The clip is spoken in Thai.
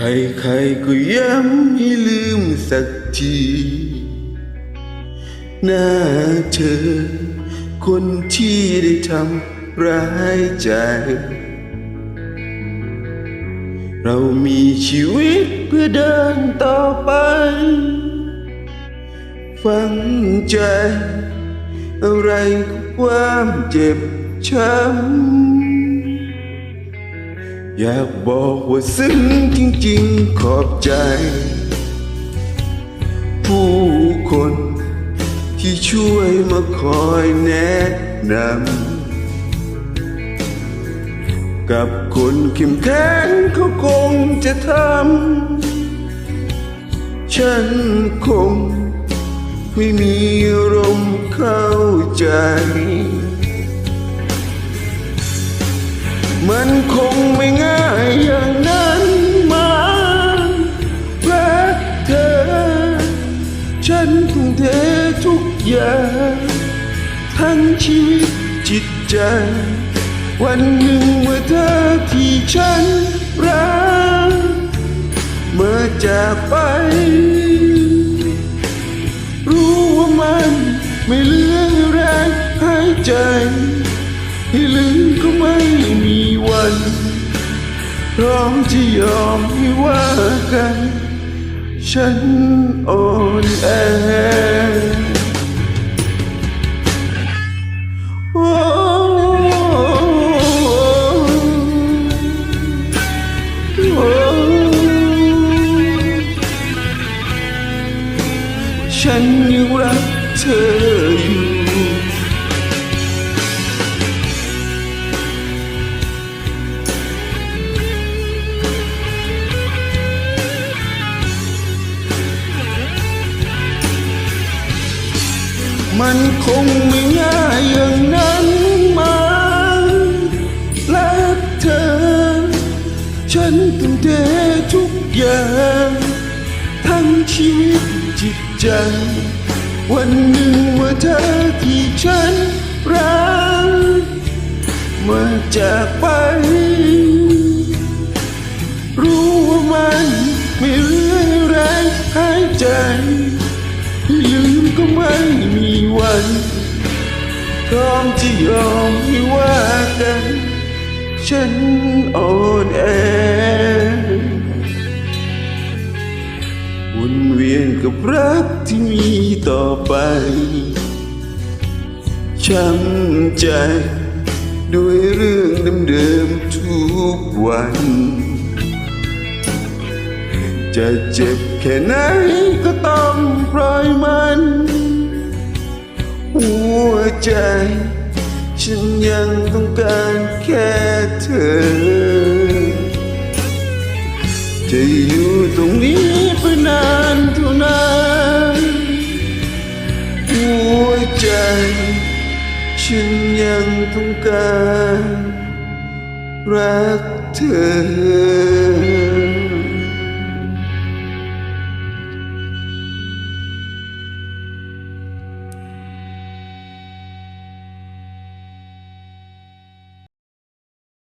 ใครๆก็ย้ำให้ลืมสักที หน้าเธอ คนที่ได้ทำร้ายใจ เรามีชีวิตเพื่อเดินต่อไป ฟังใจ อะไรก็ความเจ็บช้ำ อยากบอกว่าซึ้งจริงๆขอบใจ ผู้คนที่ช่วยมาคอยแนะนำ กับคนเข้มแข็งเขาคงจะทำ ฉันคงไม่มีอารมณ์เข้าใจ งไม่ง่ายอย่างนั้นมารักเธอ ฉันทุ่มเททุกอย่าง ทั้งชีวิตจิตใจ วันหนึ่งเมื่อเธอที่ฉันรักเมื่อจากไป รู้ว่ามันไม่เหลือแรงหายใจ พร้อมจะยอมให้ว่ากัน ฉันอ่อนแอโอ้ฉันยังรักเธอ มันคงไม่ง่ายอย่างนั้นมารักเธอ ฉันต้องเททุกอย่าง ทั้งชีวิตจิตใจ วันหนึ่งเมื่อเธอที่ฉันรักเมื่อจากไป รู้ว่ามันไม่เหลือแรงหายใจ ไม่มีวันพร้อมจะยอมให้ว่ากัน ฉันอ่อนแอวนเวียนกับรักที่มีต่อไป ช้ำใจ ด้วยเรื่องเดิมๆทุกวัน จะเจ็บแค่ไหนก็ต้องปล่อยมัน ใจ ฉันยังต้องการแค่เธอ จะอยู่ตรงนี้ไปนานเท่านานหัวใจ ฉันยังต้องการรักเธอ